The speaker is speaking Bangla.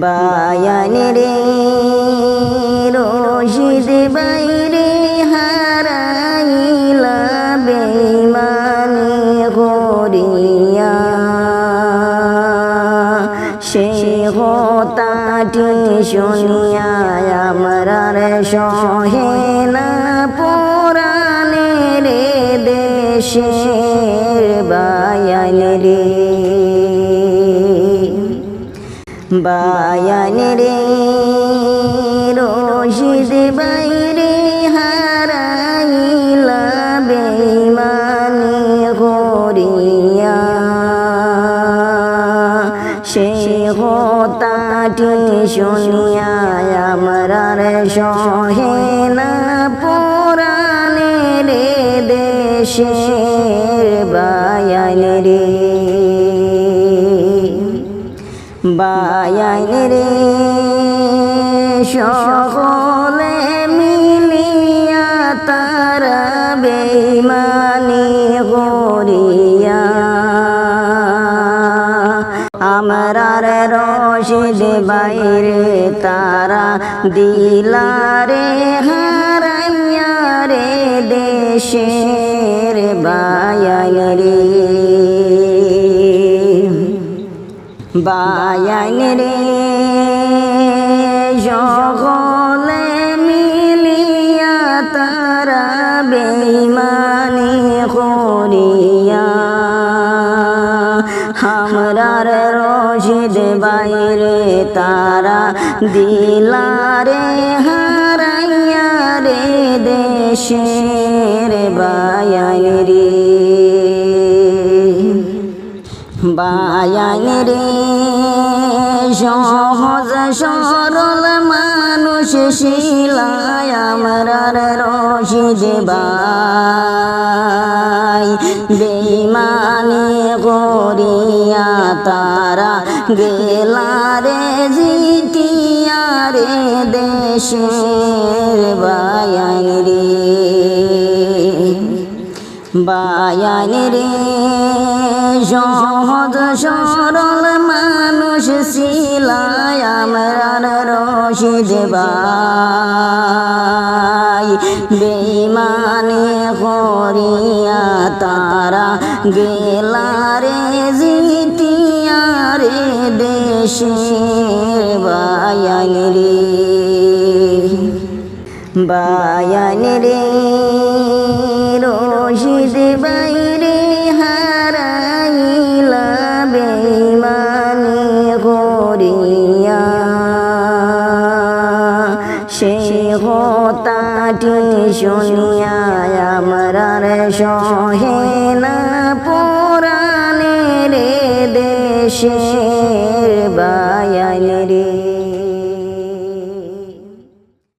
বায়ান রে রশিদ বাইরে হারাইলা বেমানি করিয়া। সে হতাটি শুনিয়া আমরার সহে না পুরাণে রে দেশের বায়ান বায়ান রে, রশিদ বাইরে হারাইলা বেমানি করিয়া। সে হতাটি শুনিয়া আমরার সহে না পুরাণে রে দেশের বায়ান রে। বায়ান রে, সকলে মিলিয়া তারা বেমানি করিয়া। আমরার রশিদ বাইরে তারা দিলারে হারাইয়া রে দেশের বায়ান রে। বায়ান রে সকলে মিলিয়া তারা বেমানি করিয়া আমরার রশিদ বাইরে তারা দিলারে হারাইয়া রে দেশের বায়ান রে বায়ান রে, সহজ সরল মানুষ শিলায় আমরার রশিদ বাই। বেমানি করিয়া তারা গেলারে জিতিয়া রে দেশের বায়ান রে। বায়ান রে সহজ সরল মানুষ শিলায় আমরার রশিদ বাই বেমানে করিয়া তারা গেলারে জিতিয়া রে দেশের বায়ান রে বায়ান রে রশিদ বাইরে হতাটি শুনিয়া আমরার সহে না পুরাণে রে দেশের বায়ান রে।